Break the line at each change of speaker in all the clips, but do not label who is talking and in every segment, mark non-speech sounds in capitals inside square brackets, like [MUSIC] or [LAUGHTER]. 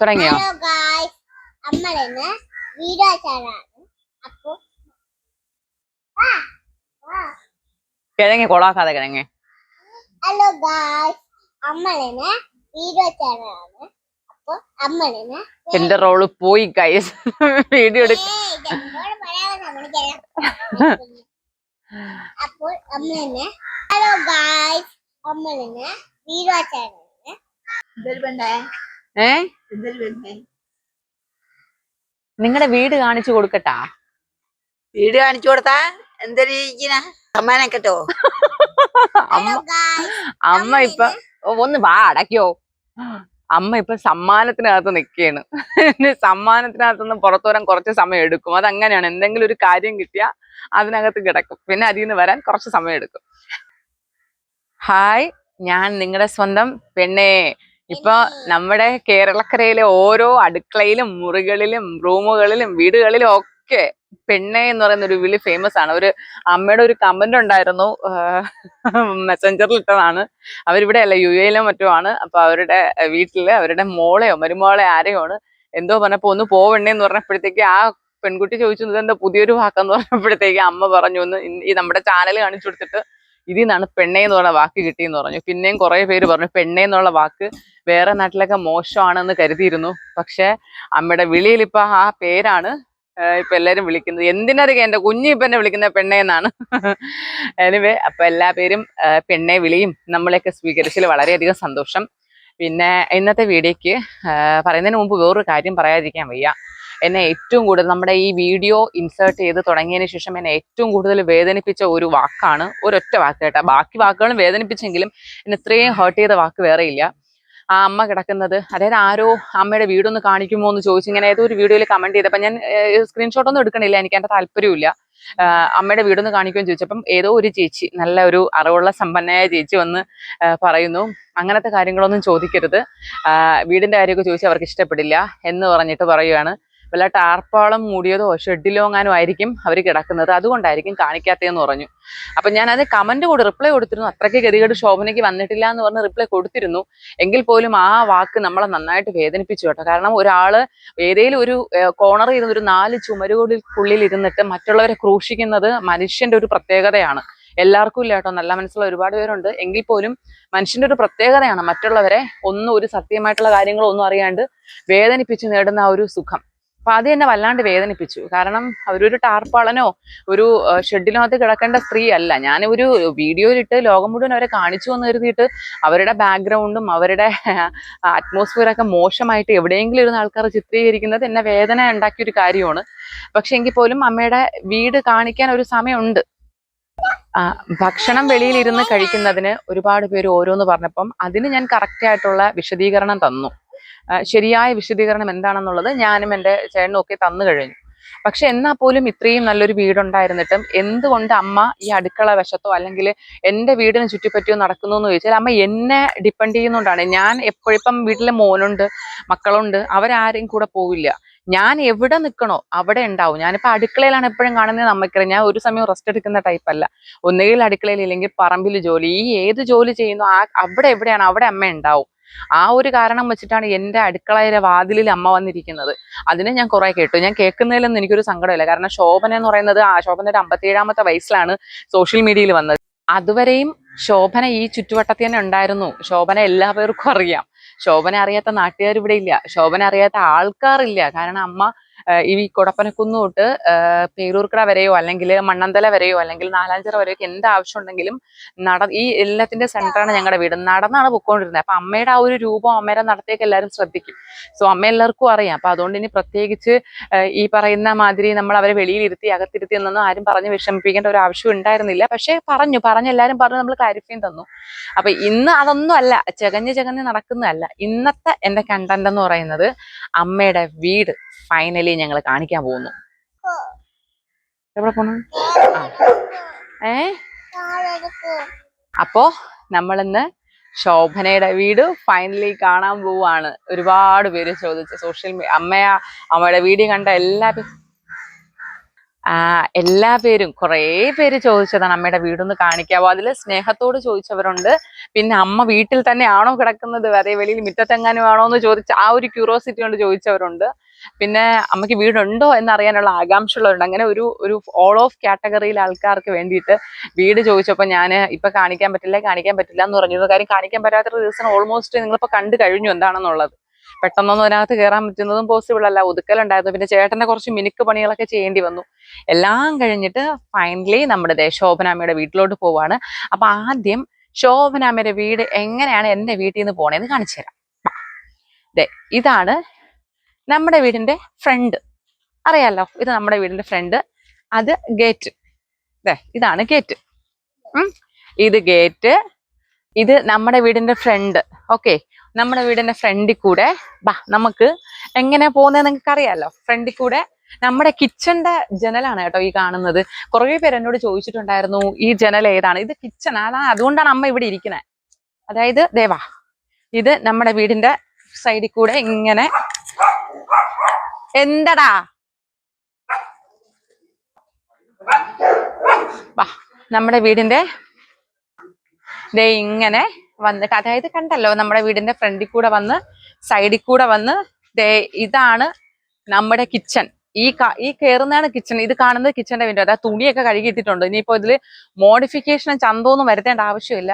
തുടങ്ങിയോ. കിഴങ്ങി കൊളാക്കാതെ കിഴങ്ങി.
ഹലോ ഗായ്സ് അമ്മളിന്ന് വീഡിയോ ചാനലാണ് അപ്പൊ അമ്മളിന്ന്
എന്റെ റോൾ പോയി ഗൈസ് വീഡിയോ
അപ്പോൾ ഹലോ ഗായ്സ് അമ്മളിന്ന് വീഡിയോ ചാനലാണ്
ഏ? നിങ്ങളുടെ വീട് കാണിച്ചു കൊടുക്കട്ടാ.
വീട് കാണിച്ചു കൊടുത്താ എന്തിരിക്കുന്ന സമ്മാനം കിട്ടോ
അമ്മ ഇപ്പൊ ഒന്ന് വാ അടക്കോ അമ്മ ഇപ്പൊ സമ്മാനത്തിനകത്ത് നിൽക്കുകയാണ് സമ്മാനത്തിനകത്തുനിന്ന് പുറത്തു വരാൻ കുറച്ച് സമയം എടുക്കും. അതങ്ങനെയാണ്. എന്തെങ്കിലും ഒരു കാര്യം കിട്ടിയാൽ അതിനകത്ത് കിടക്കും. പിന്നെ അതിൽ നിന്ന് വരാൻ കുറച്ച് സമയം എടുക്കും. ഹായ് ഞാൻ നിങ്ങളുടെ സ്വന്തം പെണ്ണേ. ഇപ്പൊ നമ്മുടെ കേരളക്കരയിലെ ഓരോ അടുക്കളയിലും മുറികളിലും റൂമുകളിലും വീടുകളിലും ഒക്കെ പെണ്ണെ എന്ന് പറയുന്ന ഒരു വിളി ഫേമസ് ആണ്. ഒരു അമ്മയുടെ ഒരു കമന്റ് ഉണ്ടായിരുന്നു മെസ്സഞ്ചറിൽ ഇട്ടതാണ്. അവരിവിടെ അല്ല യു എയിലോ മറ്റോ ആണ്. അപ്പൊ അവരുടെ വീട്ടിൽ അവരുടെ മോളെയോ മരുമോളെ ആരെയോ ആണ്. എന്തോ പറഞ്ഞപ്പോ ഒന്ന് പോവണ്ടേന്ന് പറഞ്ഞപ്പോഴത്തേക്ക് ആ പെൺകുട്ടി ചോദിച്ചു എന്താ പുതിയൊരു വാക്കെന്ന് പറഞ്ഞപ്പോഴത്തേക്ക് അമ്മ പറഞ്ഞു ഒന്ന് ഈ നമ്മുടെ ചാനൽ കാണിച്ചു കൊടുത്തിട്ട് ഇതിൽ നിന്നാണ് പറഞ്ഞ വാക്ക് കിട്ടിയെന്ന് പറഞ്ഞു. പിന്നെയും കുറെ പേര് പറഞ്ഞു പെണ്ണേന്നുള്ള വാക്ക് വേറെ നാട്ടിലൊക്കെ മോശമാണെന്ന് കരുതിയിരുന്നു. പക്ഷെ അമ്മയുടെ വിളിയിൽ ഇപ്പൊ ആ പേരാണ് ഇപ്പൊ എല്ലാരും വിളിക്കുന്നത്. എന്തിനറിയാം എന്റെ കുഞ്ഞി ഇപ്പൊ എന്നെ വിളിക്കുന്ന പെണ്ണേന്നാണ് എനിവേ അപ്പൊ എല്ലാ പേരും പെണ്ണെ വിളിയും നമ്മളെയൊക്കെ സ്വീകരിച്ചതിൽ വളരെയധികം സന്തോഷം. പിന്നെ ഇന്നത്തെ വീഡിയോക്ക് ആഹ് പറയുന്നതിന് മുമ്പ് വേറൊരു കാര്യം പറയാതിരിക്കാൻ വയ്യ. എന്നെ ഏറ്റവും കൂടുതൽ നമ്മുടെ ഈ വീഡിയോ ഇൻസേർട്ട് ചെയ്ത് തുടങ്ങിയതിന് ശേഷം എന്നെ ഏറ്റവും കൂടുതൽ വേദനിപ്പിച്ച ഒരു വാക്കാണ് ഒരൊറ്റ വാക്ക് കേട്ടോ. ബാക്കി വാക്കുകളും വേദനിപ്പിച്ചെങ്കിലും എന്നെ ഇത്രയും ഹേർട്ട് ചെയ്ത വാക്ക് വേറെ ഇല്ല. ആ അമ്മ കിടക്കുന്നത് അതായത് ആരോ അമ്മയുടെ വീടൊന്ന് കാണിക്കുമോ എന്ന് ചോദിച്ചു ഇങ്ങനെ ഏതോ ഒരു വീഡിയോയിൽ കമന്റ് ചെയ്തപ്പോൾ ഞാൻ സ്ക്രീൻഷോട്ട് ഒന്നും എടുക്കണില്ല എനിക്ക് എന്റെ താല്പര്യമില്ല അമ്മയുടെ വീടൊന്ന് കാണിക്കുമെന്ന് ചോദിച്ചപ്പം ഏതോ ഒരു ചേച്ചി നല്ല ഒരു അറിവുള്ള സമ്പന്നയായ ചേച്ചി വന്ന് പറയുന്നു അങ്ങനത്തെ കാര്യങ്ങളൊന്നും ചോദിക്കരുത്. വീടിന്റെ കാര്യമൊക്കെ ചോദിച്ചാൽ അവർക്ക് ഇഷ്ടപ്പെടില്ല എന്ന് പറഞ്ഞിട്ട് പറയുകയാണ് വല്ല ടാർപ്പാളം മൂടിയതോ ഷെഡിലോ എങ്ങാനും ആയിരിക്കും അവർ കിടക്കുന്നത്. അതുകൊണ്ടായിരിക്കും കാണിക്കാത്തതെന്ന് പറഞ്ഞു. അപ്പൊ ഞാൻ അത് കമന്റ് കൂടി റിപ്ലൈ കൊടുത്തിരുന്നു. അത്രയ്ക്ക് ഗതികേട് ശോഭനയ്ക്ക് വന്നിട്ടില്ല എന്ന് പറഞ്ഞ് റിപ്ലൈ കൊടുത്തിരുന്നു. എങ്കിൽ പോലും ആ വാക്ക് നമ്മളെ നന്നായിട്ട് വേദനിപ്പിച്ചു കേട്ടോ. കാരണം ഒരാൾ ഏതെങ്കിലും ഒരു കോണറിൽ ഇരുന്ന് ഒരു നാല് ചുമരുകളിൽക്കുള്ളിൽ ഇരുന്നിട്ട് മറ്റുള്ളവരെ ക്രൂശിക്കുന്നത് മനുഷ്യന്റെ ഒരു പ്രത്യേകതയാണ്. എല്ലാവർക്കും ഇല്ല കേട്ടോ. നല്ല മനസ്സുള്ള ഒരുപാട് പേരുണ്ട്. എങ്കിൽ പോലും മനുഷ്യന്റെ ഒരു പ്രത്യേകതയാണ് മറ്റുള്ളവരെ ഒന്നും ഒരു സത്യമായിട്ടുള്ള കാര്യങ്ങളൊന്നും അറിയാണ്ട് വേദനിപ്പിച്ച് നേടുന്ന ആ ഒരു സുഖം. അപ്പൊ അത് എന്നെ വല്ലാണ്ട് വേദനിപ്പിച്ചു. കാരണം അവരൊരു ടാർപ്പാളനോ ഒരു ഷെഡിനകത്ത് കിടക്കേണ്ട സ്ത്രീ അല്ല. ഞാൻ ഒരു വീഡിയോയിലിട്ട് ലോകം മുഴുവൻ അവരെ കാണിച്ചു എന്ന് കരുതിയിട്ട് അവരുടെ ബാക്ക്ഗ്രൗണ്ടും അവരുടെ അറ്റ്മോസ്ഫിയറൊക്കെ മോശമായിട്ട് എവിടെയെങ്കിലും ഇരുന്ന ആൾക്കാർ ചിത്രീകരിക്കുന്നത് എന്നെ വേദന ഉണ്ടാക്കിയ ഒരു കാര്യമാണ്. പക്ഷെ എങ്കിൽ പോലും അമ്മയുടെ വീട് കാണിക്കാൻ ഒരു സമയമുണ്ട്. ഭക്ഷണം വെളിയിൽ ഇരുന്ന് കഴിക്കുന്നതിന് ഒരുപാട് പേര് ഓരോന്ന് പറഞ്ഞപ്പം അതിന് ഞാൻ കറക്റ്റ് ആയിട്ടുള്ള വിശദീകരണം തന്നു. ശരിയായ വിശദീകരണം എന്താണെന്നുള്ളത് ഞാനും എന്റെ ചേട്ടനും ഒക്കെ തന്നു കഴിഞ്ഞു. പക്ഷെ എന്നാൽ പോലും ഇത്രയും നല്ലൊരു വീടുണ്ടായിരുന്നിട്ടും എന്തുകൊണ്ട് അമ്മ ഈ അടുക്കള വശത്തോ അല്ലെങ്കിൽ എന്റെ വീടിന് ചുറ്റിപ്പറ്റിയോ നടക്കുന്നു എന്ന് ചോദിച്ചാൽ അമ്മ എന്നെ ഡിപ്പെൻഡ് ചെയ്യുന്നതുകൊണ്ടാണ് ഞാൻ എപ്പോഴിപ്പം വീട്ടിലെ മോനുണ്ട് മക്കളുണ്ട് അവരാരും കൂടെ പോവില്ല. ഞാൻ എവിടെ നിൽക്കണോ അവിടെ ഉണ്ടാവും. ഞാനിപ്പോൾ അടുക്കളയിലാണ് എപ്പോഴും കാണുന്നത് അമ്മയ്ക്കറിയാം. ഞാൻ ഒരു സമയം റെസ്റ്റ് എടുക്കുന്ന ടൈപ്പ് അല്ല. ഒന്നുകിൽ അടുക്കളയിൽ ഇല്ലെങ്കിൽ പറമ്പിൽ ജോലി. ഈ ഏത് ജോലി ചെയ്യുന്നു ആ അവിടെ എവിടെയാണ് അവിടെ അമ്മ ഉണ്ടാവും. ആ ഒരു കാരണം വെച്ചിട്ടാണ് എന്റെ അടുക്കളയിലെ വാതിലിൽ അമ്മ വന്നിരിക്കുന്നത്. അതിനെ ഞാൻ കുറെ കേട്ടു. ഞാൻ കേൾക്കുന്നതിലൊന്നും എനിക്കൊരു സങ്കടമില്ല. കാരണം ശോഭന എന്ന് പറയുന്നത് ആ ശോഭനയുടെ അമ്പത്തിയേഴാമത്തെ വയസ്സിലാണ് സോഷ്യൽ മീഡിയയിൽ വന്നത്. അതുവരെയും ശോഭന ഈ ചുറ്റുവട്ടത്തിൽ തന്നെ ഉണ്ടായിരുന്നു. ശോഭന എല്ലാവർക്കും അറിയാം. ശോഭന അറിയാത്ത നാട്ടുകാർ ഇവിടെ ഇല്ല. ശോഭന അറിയാത്ത ആൾക്കാരില്ല. കാരണം അമ്മ ഈ കൊടപ്പനക്കുന്ന് തൊട്ട് പേരൂർക്കട വരെയോ അല്ലെങ്കിൽ മണ്ണന്തല വരെയോ അല്ലെങ്കിൽ നാലാഞ്ചിറ വരെയോ ഒക്കെ എന്ത് ആവശ്യം ഉണ്ടെങ്കിലും നട ഈ എല്ലാത്തിന്റെ സെന്ററാണ് ഞങ്ങളുടെ വീട്. നടന്നാണ് പൊക്കോണ്ടിരുന്നത് അപ്പൊ അമ്മയുടെ ആ ഒരു രൂപം അമ്മയുടെ നടത്തേക്ക് എല്ലാവരും ശ്രദ്ധിക്കും. സോ അമ്മ എല്ലാവർക്കും അറിയാം. അപ്പൊ അതുകൊണ്ട് ഇനി പ്രത്യേകിച്ച് ഈ പറയുന്ന മാതിരി നമ്മൾ അവരെ വെളിയിലിരുത്തി അകത്തിരുത്തി എന്നൊന്നും ആരും പറഞ്ഞ് വിഷമിപ്പിക്കേണ്ട ഒരു ആവശ്യം ഉണ്ടായിരുന്നില്ല. പക്ഷേ പറഞ്ഞു പറഞ്ഞു എല്ലാവരും പറഞ്ഞു നമ്മൾ ക്ലാരിഫൈയും തന്നു. അപ്പൊ ഇന്ന് അതൊന്നും അല്ല. ചകഞ്ഞ് ചകഞ്ഞ് നടക്കുന്നതല്ല. ഇന്നത്തെ എന്റെ കണ്ടന്റ് എന്ന് പറയുന്നത് അമ്മയുടെ വീട്. ഫൈനലി ഞങ്ങൾ കാണിക്കാൻ പോകുന്നു. എവിടെ പോണു. ഏ? അപ്പോ നമ്മളിന്ന് ശോഭനയുടെ വീട് ഫൈനലി കാണാൻ പോവാണ്. ഒരുപാട് പേര് ചോദിച്ച സോഷ്യൽ മീഡിയ അമ്മയ അമ്മയുടെ വീഡിയോ കണ്ട എല്ലാ എല്ലാ പേരും കുറേ പേര് ചോദിച്ചതാണ് അമ്മയുടെ വീടൊന്ന് കാണിക്കാവോ അതിൽ സ്നേഹത്തോട് ചോദിച്ചവരുണ്ട്. പിന്നെ അമ്മ വീട്ടിൽ തന്നെയാണോ കിടക്കുന്നത്? അതേ വെളിയിൽ മുറ്റത്തെങ്ങാനും ആണോ എന്ന് ചോദിച്ച ആ ഒരു ക്യൂറോസിറ്റി കൊണ്ട് ചോദിച്ചവരുണ്ട്. പിന്നെ അമ്മയ്ക്ക് വീടുണ്ടോ എന്നറിയാനുള്ള ആകാംക്ഷയുള്ളവരുണ്ട്. അങ്ങനെ ഒരു ഒരു ഓൾ ഓഫ് കാറ്റഗറിയിൽ ആൾക്കാർക്ക് വേണ്ടിയിട്ട് വീട് ചോദിച്ചപ്പോൾ ഞാൻ ഇപ്പം കാണിക്കാൻ പറ്റില്ല കാണിക്കാൻ പറ്റില്ല എന്ന് പറഞ്ഞിരുന്നു. കാര്യം കാണിക്കാൻ പറ്റാത്ത റീസൺ ഓൾമോസ്റ്റ് നിങ്ങളിപ്പോൾ കണ്ടു കഴിഞ്ഞു എന്താണെന്നുള്ളത്. പെട്ടെന്നൊന്നും അതിനകത്ത് കയറാൻ പറ്റുന്നതും പോസിബിൾ അല്ല. ഒതുക്കലുണ്ടായിരുന്നു. പിന്നെ ചേട്ടന്റെ കുറച്ച് മിനുക്ക് പണികളൊക്കെ ചെയ്യേണ്ടി വന്നു. എല്ലാം കഴിഞ്ഞിട്ട് ഫൈനലി നമ്മുടെ ശോഭനാമ്മയുടെ വീട്ടിലോട്ട് പോവാണ്. അപ്പം ആദ്യം ശോഭനാമ്മയുടെ വീട് എങ്ങനെയാണ് എന്റെ വീട്ടിൽ നിന്ന് പോണേന്ന് കാണിച്ചു തരാം. ഇതാണ് നമ്മുടെ വീടിന്റെ ഫ്രണ്ട് അറിയാലോ ഇത് നമ്മുടെ വീടിന്റെ ഫ്രണ്ട് അത് ഗേറ്റ് അതെ ഇതാണ് ഗേറ്റ് ഇത് ഗേറ്റ് ഇത് നമ്മുടെ വീടിന്റെ ഫ്രണ്ട് ഓക്കെ നമ്മുടെ വീടിന്റെ ഫ്രണ്ടിൽ കൂടെ ബാ നമുക്ക് എങ്ങനെ പോകുന്നത് നിങ്ങൾക്ക് അറിയാലോ? ഫ്രണ്ടിൽ കൂടെ നമ്മുടെ കിച്ചന്റെ ജനലാണ് കേട്ടോ ഈ കാണുന്നത്. കുറേ പേര് എന്നോട് ചോദിച്ചിട്ടുണ്ടായിരുന്നു ഈ ജനൽ ഏതാണ്? ഇത് കിച്ചൺ അതാണ് അതുകൊണ്ടാണ് അമ്മ ഇവിടെ ഇരിക്കുന്നത് അതായത് ദേവാ ഇത് നമ്മുടെ വീടിന്റെ സൈഡിൽ കൂടെ ഇങ്ങനെ എന്തടാ? നമ്മുടെ വീടിന്റെ ദേ ഇങ്ങനെ വന്നിട്ട് അതായത് കണ്ടല്ലോ നമ്മുടെ വീടിന്റെ ഫ്രണ്ടിൽ കൂടെ വന്ന് സൈഡിൽ കൂടെ വന്ന് ദേ ഇതാണ് നമ്മുടെ കിച്ചൺ ഈ ഈ കയറുന്നതാണ് കിച്ചൺ ഇത് കാണുന്നത് കിച്ചന്റെ വിൻഡോ അതായത് തുണിയൊക്കെ കഴുകിയിട്ടിട്ടുണ്ട്. ഇനിയിപ്പോ ഇതിൽ മോഡിഫിക്കേഷനും ചന്തമൊന്നും വരുത്തേണ്ട ആവശ്യമില്ല.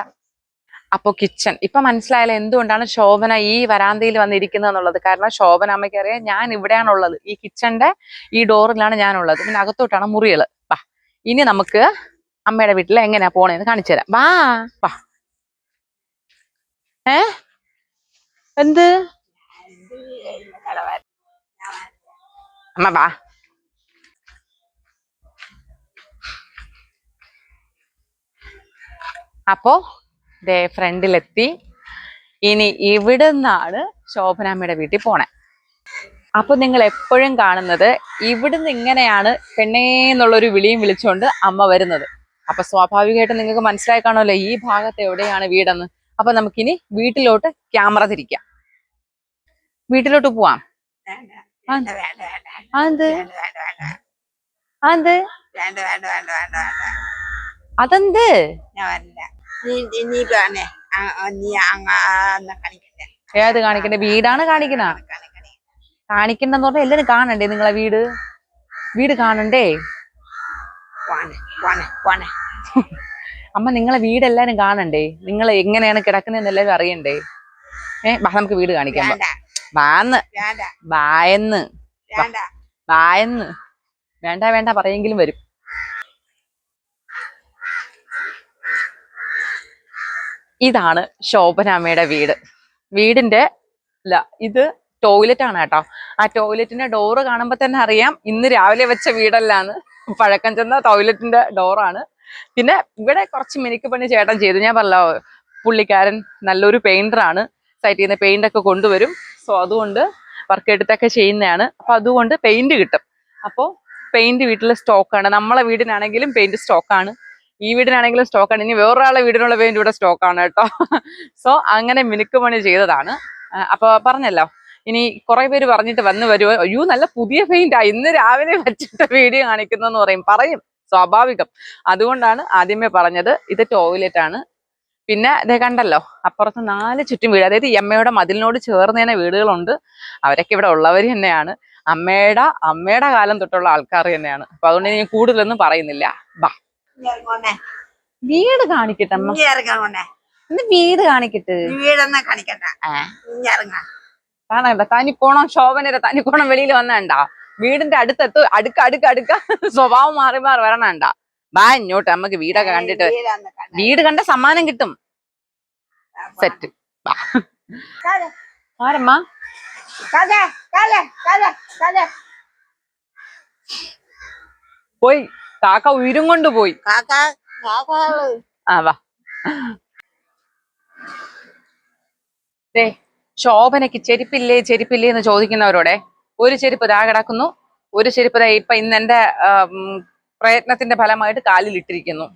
അപ്പൊ കിച്ചൺ ഇപ്പൊ മനസ്സിലായാലും എന്തുകൊണ്ടാണ് ശോഭന ഈ വരാന്തയിൽ വന്നിരിക്കുന്നത് എന്നുള്ളത് കാരണം ശോഭന അമ്മയ്ക്ക് അറിയാം ഞാൻ ഇവിടെയാണുള്ളത്. ഈ കിച്ചന്റെ ഈ ഡോറിലാണ് ഞാനുള്ളത്. പിന്നെ അകത്തോട്ടാണ് മുറികൾ വാ. ഇനി നമുക്ക് അമ്മയുടെ വീട്ടിൽ എങ്ങനെയാ പോണേന്ന് കാണിച്ചു തരാം. വാ. വാ. ഏ? എന്ത്? അമ്മ വാ. അപ്പോ ദേ ഫ്രണ്ടിലെത്തി. ഇനി ഇവിടെ നിന്നാണ് ശോഭനാമ്മയുടെ വീട്ടിൽ പോണേ. അപ്പൊ നിങ്ങൾ എപ്പോഴും കാണുന്നത് ഇവിടുന്ന് ഇങ്ങനെയാണ് പെണ്ണേ എന്നുള്ളൊരു വിളിയും വിളിച്ചുകൊണ്ട് അമ്മ വരുന്നത്. അപ്പൊ സ്വാഭാവികമായിട്ടും നിങ്ങൾക്ക് മനസ്സിലായി കാണുമല്ലോ ഈ ഭാഗത്ത് എവിടെയാണ് വീടെന്ന്. അപ്പൊ നമുക്കിനി വീട്ടിലോട്ട് ക്യാമറ തിരിക്കാം. വീട്ടിലോട്ട് പോവാം. അതെന്ത്? ഏത് കാണിക്കണ്ടേ വീടാണ് കാണിക്കണ
കാണിക്കണേ.
കാണിക്കണ്ടെന്ന് പറഞ്ഞാൽ എല്ലാരും കാണണ്ടേ നിങ്ങളെ വീട്? വീട് കാണണ്ടേ? അമ്മ നിങ്ങളെ വീട് എല്ലാരും കാണണ്ടേ? നിങ്ങൾ എങ്ങനെയാണ് കിടക്കുന്നതെന്ന് എല്ലാരും അറിയണ്ടേ? ഏ ബാ നമുക്ക് വീട് കാണിക്കാം. ബാന്ന് ബായെന്ന് ബായെന്ന് വേണ്ട വേണ്ട പറയെങ്കിലും വരും. ഇതാണ് ശോഭനാമ്മയുടെ വീട്. വീടിന്റെ അല്ല ഇത് ടോയ്ലറ്റ് ആണ് കേട്ടോ. ആ ടോയ്ലറ്റിന്റെ ഡോറ് കാണുമ്പോ തന്നെ അറിയാം ഇന്ന് രാവിലെ വെച്ച വീടല്ലാന്ന്. പഴക്കം ചെന്ന ടോയ്ലറ്റിന്റെ ഡോറാണ് പിന്നെ ഇവിടെ കുറച്ച് മിനുക്ക് പണി ചേട്ടൻ ചെയ്തു. ഞാൻ പറഞ്ഞോ പുള്ളിക്കാരൻ നല്ലൊരു പെയിന്ററാണ് സൈറ്റിൽ നിന്ന് പെയിന്റ് ഒക്കെ കൊണ്ടുവരും. സോ അതുകൊണ്ട് വർക്ക് എടുത്തൊക്കെ ചെയ്യുന്നതാണ്. അപ്പൊ അതുകൊണ്ട് പെയിന്റ് കിട്ടും. അപ്പോൾ പെയിന്റ് വീട്ടിലെ സ്റ്റോക്കാണ് നമ്മളെ വീടിനാണെങ്കിലും പെയിന്റ് സ്റ്റോക്കാണ് ഈ വീടിനാണെങ്കിലും സ്റ്റോക്കാണ് ഇനി വേറൊരാളെ വീടിനുള്ള പെയിന്റ് ഇവിടെ സ്റ്റോക്കാണ് കേട്ടോ. സോ അങ്ങനെ മിനുക്ക് പണി ചെയ്തതാണ്. അപ്പോൾ അപ്പൊ പറഞ്ഞല്ലോ. ഇനി കുറെ പേര് പറഞ്ഞിട്ട് വന്ന് വരുമോ അയ്യോ നല്ല പുതിയ പെയിന്റാ ഇന്ന് രാവിലെ വെച്ചിട്ട് വീഡിയോ കാണിക്കുന്നെന്ന് പറയും. പറയും. സ്വാഭാവികം. അതുകൊണ്ടാണ് ആദ്യമേ പറഞ്ഞത് ഇത് ടോയ്ലറ്റ് ആണ്. പിന്നെ ഇതേ കണ്ടല്ലോ അപ്പുറത്ത് നാല് ചുറ്റും വീട്. അതായത് അമ്മയുടെ മതിലിനോട് ചേർന്ന് തന്നെ വീടുകളുണ്ട്. അവരൊക്കെ ഇവിടെ ഉള്ളവർ തന്നെയാണ്. അമ്മയുടെ അമ്മയുടെ കാലം തൊട്ടുള്ള ആൾക്കാർ തന്നെയാണ്. അപ്പൊ അതുകൊണ്ട് ഞാൻ കൂടുതലൊന്നും പറയുന്നില്ല. ബാ. വീട് കാണിക്കട്ടെ അമ്മ. ഇന്ന് വീട് കാണിക്കട്ടെ.
വീടൊന്നും ഇറങ്ങ.
കാണണ്ട തനി പോണം ശോഭനര തനി കോണം വെളിയിൽ വന്നണ്ട. വീടിന്റെ അടുത്തെത്തു അടുക്ക അടുക്ക അടുക്ക. സ്വഭാവം മാറി മാറി വരണണ്ട. ബാ ഇങ്ങോട്ട് അമ്മയ്ക്ക് വീടൊക്കെ കണ്ടിട്ട്. വീട് കണ്ട. സമ്മാനം കിട്ടും. സെറ്റ്. ആരമ്മ? പോയി. കാക്ക ഉയരും കൊണ്ട് പോയി. ആ വാ. ശോഭനയ്ക്ക് ചെരുപ്പില്ലേ ചെരുപ്പില്ലേ എന്ന് ചോദിക്കുന്നവരോടെ ഒരു ചെരുപ്പ് ദാ കിടക്കുന്നു. ഒരു ചെരുപ്പ് ദാ ഇപ്പൊ ഇന്ന് എന്റെ പ്രയത്നത്തിന്റെ ഫലമായിട്ട് കാലിൽ ഇട്ടിരിക്കുന്നു.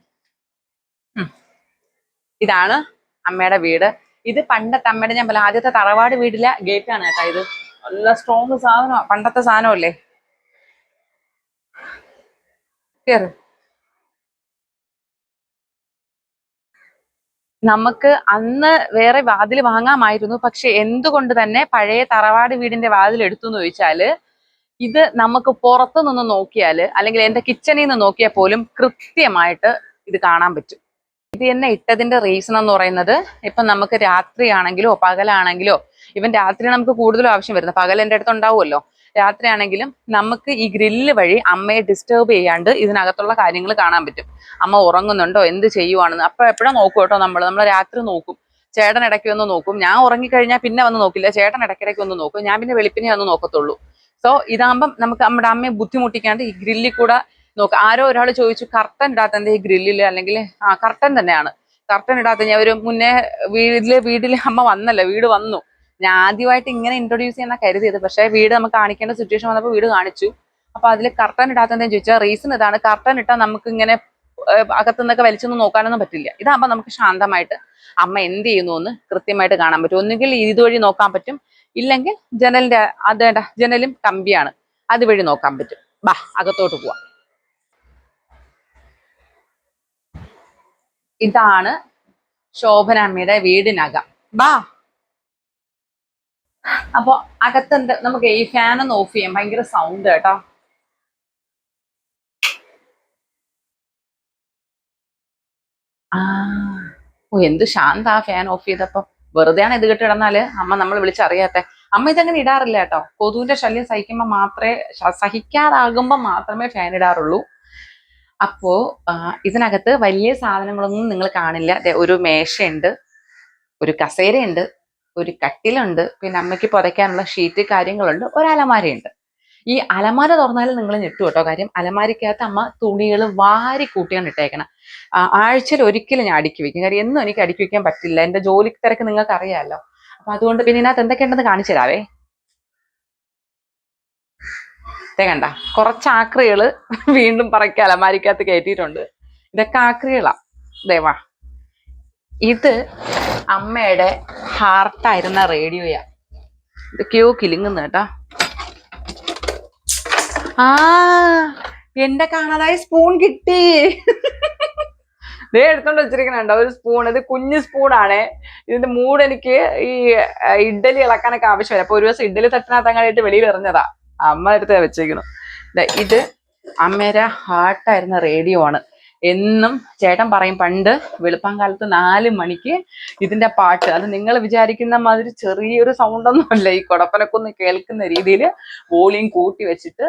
ഇതാണ് അമ്മയുടെ വീട്. ഇത് പണ്ടത്തെ അമ്മയുടെ ഞാൻ പറയാം ആദ്യത്തെ തറവാട് വീടില്ല ഗേറ്റാണ് കേട്ടോ ഇത്. നല്ല സ്ട്രോങ് സാധനം പണ്ടത്തെ സാധനമല്ലേ? കേറ്. നമുക്ക് അന്ന് വേറെ വാതിൽ വാങ്ങാമായിരുന്നു. പക്ഷെ എന്തുകൊണ്ട് തന്നെ പഴയ തറവാട് വീടിന്റെ വാതിൽ എടുത്തു എന്ന് ചോദിച്ചാൽ ഇത് നമുക്ക് പുറത്തു നിന്ന് നോക്കിയാൽ അല്ലെങ്കിൽ എന്റെ കിച്ചണിൽ നിന്ന് നോക്കിയാൽ പോലും കൃത്യമായിട്ട് ഇത് കാണാൻ പറ്റും. ഇത് തന്നെ ഇട്ടതിന്റെ റീസൺ എന്ന് പറയുന്നത് ഇപ്പൊ നമുക്ക് രാത്രിയാണെങ്കിലോ പകലാണെങ്കിലോ ഇവൻ രാത്രി നമുക്ക് കൂടുതലും ആവശ്യം വരുന്നത് പകൽ എന്റെ അടുത്ത് ഉണ്ടാവുമല്ലോ. രാത്രിയാണെങ്കിലും നമുക്ക് ഈ ഗ്രില്ല് വഴി അമ്മയെ ഡിസ്റ്റർബ് ചെയ്യാണ്ട് ഇതിനകത്തുള്ള കാര്യങ്ങൾ കാണാൻ പറ്റും. അമ്മ ഉറങ്ങുന്നുണ്ടോ? എന്ത് ചെയ്യുവാണെന്ന്. അപ്പോൾ എപ്പോഴും നോക്കും കേട്ടോ നമ്മൾ നമ്മൾ രാത്രി നോക്കും. ചേട്ടൻ ഇടയ്ക്ക് വന്ന് നോക്കും. ഞാൻ ഉറങ്ങിക്കഴിഞ്ഞാൽ പിന്നെ വന്ന് നോക്കില്ല. ചേട്ടൻ ഇടയ്ക്കിടയ്ക്ക് വന്ന് നോക്കും. ഞാൻ പിന്നെ വെളുപ്പിനെ വന്ന് നോക്കത്തുള്ളൂ. സോ ഇതാകുമ്പം നമുക്ക് നമ്മുടെ അമ്മയെ ബുദ്ധിമുട്ടിക്കാണ്ട് ഈ ഗ്രില്ലിൽ കൂടെ നോക്കാം. ആരോ ഒരാൾ ചോദിച്ചു കർട്ടൻ ഇടാത്ത എന്താ ഈ ഗ്രില്ലിൽ അല്ലെങ്കിൽ ആ കർട്ടൻ തന്നെയാണ്. കർട്ടൻ ഇടാത്ത ഞാൻ ഒരു മുന്നേ വീട്ടിലെ വീട്ടിലെ അമ്മ വന്നല്ലോ. വീട് വന്നു. ഞാൻ ആദ്യമായിട്ട് ഇങ്ങനെ ഇൻട്രൊഡ്യൂസ് ചെയ്യാൻ കരുതിയത്. പക്ഷേ വീട് നമുക്ക് കാണിക്കേണ്ട സിറ്റുവേഷൻ വന്നപ്പോൾ വീട് കാണിച്ചു. അപ്പൊ അതിൽ കർട്ടൻ ഇടാത്തതെന്ന് ചോദിച്ചാൽ റീസൺ ഇതാണ്. കർട്ടൻ ഇട്ടാൽ നമുക്ക് ഇങ്ങനെ അകത്തു നിന്നൊക്കെ വലിച്ചൊന്നും നോക്കാനൊന്നും പറ്റില്ല. ഇതാകുമ്പോൾ നമുക്ക് ശാന്തമായിട്ട് അമ്മ എന്ത് ചെയ്യുന്നു എന്ന് കൃത്യമായിട്ട് കാണാൻ പറ്റും. ഒന്നുകിൽ ഇതുവഴി നോക്കാൻ പറ്റും. ഇല്ലെങ്കിൽ ജനലിന്റെ അതേണ്ട ജനലും കമ്പിയാണ്. അതുവഴി നോക്കാൻ പറ്റും. ബാ അകത്തോട്ട് പോവാം. ഇതാണ് ശോഭന അമ്മയുടെ വീടിനകം. ബാ അപ്പൊ അകത്തെന്ത് നമുക്ക് ഈ ഫാൻ ഒന്ന് ഓഫ് ചെയ്യാം. ഭയങ്കര സൗണ്ട് കേട്ടോ. ആ ഓ എന്ത് ശാന്ത ആ ഫാൻ ഓഫ് ചെയ്തപ്പോ. വെറുതെയാണ് ഇത് കിട്ടിടന്നാൽ? അമ്മ നമ്മൾ വിളിച്ചറിയാത്തെ. അമ്മ ഇതങ്ങനെ ഇടാറില്ല കേട്ടോ. കൊതുവിന്റെ ശല്യം സഹിക്കുമ്പോൾ മാത്രമേ സഹിക്കാതാകുമ്പോൾ മാത്രമേ ഫാൻ ഇടാറുള്ളൂ. അപ്പോ ഇതിനകത്ത് വലിയ സാധനങ്ങളൊന്നും നിങ്ങൾ കാണില്ല. ഒരു മേശയുണ്ട് ഒരു കസേരയുണ്ട് ഒരു കട്ടിലുണ്ട് പിന്നെ അമ്മയ്ക്ക് പുതയ്ക്കാനുള്ള ഷീറ്റ് കാര്യങ്ങളുണ്ട് ഒരു അലമാരയുണ്ട്. ഈ അലമാര തുറന്നാൽ നിങ്ങൾ ഞെട്ടു കേട്ടോ കാര്യം അലമാരിക്കകത്ത് അമ്മ തുണികൾ വാരി കൂട്ടിയാണ് ഇട്ടേക്കണം. ആഴ്ചയിൽ ഒരിക്കലും ഞാൻ അടുക്കി വെക്കും. കാര്യം എന്നും എനിക്ക് അടുക്കി വെക്കാൻ പറ്റില്ല. എന്റെ ജോലി തിരക്ക് നിങ്ങൾക്ക് അറിയാമല്ലോ അപ്പൊ അതുകൊണ്ട് പിന്നെ ഇതിനകത്ത് എന്തൊക്കെയുണ്ടെന്ന് കാണിച്ചു തരാവേ. കണ്ട കുറച്ച് ആക്രികൾ വീണ്ടും പറക്കി അലമാരിക്കകത്ത് കയറ്റിയിട്ടുണ്ട്. ഇതൊക്കെ ആക്രികളാ. ദേവാ ഇത് അമ്മയുടെ ഹാർട്ടായിരുന്ന റേഡിയോയാ. ഇത് ക്യൂ കിലുങ്ങുന്നു കേട്ടാ. ആ എന്റെ കാണാതായ സ്പൂൺ കിട്ടി. ദേ എടുത്തോണ്ട് വെച്ചിരിക്കണുണ്ടോ ഒരു സ്പൂൺ. ഇത് കുഞ്ഞു സ്പൂണാണ്. ഇതിന്റെ മൂട് എനിക്ക് ഈ ഇഡ്ഡലി ഇളക്കാനൊക്കെ ആവശ്യമില്ല. അപ്പൊ ഒരു ദിവസം ഇഡ്ഡലി തട്ടിനകത്തങ്ങായിട്ട് വെളിയിൽ എറിഞ്ഞതാ. അമ്മ എടുത്ത് വെച്ചേക്കണു ഇത് അമ്മേരെ ഹാർട്ടായിരുന്ന റേഡിയോ ആണ്. എന്നും ചേട്ടൻ പറയും പണ്ട് വെളുപ്പം കാലത്ത് നാല് മണിക്ക് ഇതിന്റെ പാട്ട്. അത് നിങ്ങൾ വിചാരിക്കുന്ന മാതിരി ചെറിയൊരു സൗണ്ട് ഒന്നുമല്ല. ഈ കൊടപ്പനക്കൊന്ന് കേൾക്കുന്ന രീതിയിൽ വോളിയം കൂട്ടി വെച്ചിട്ട്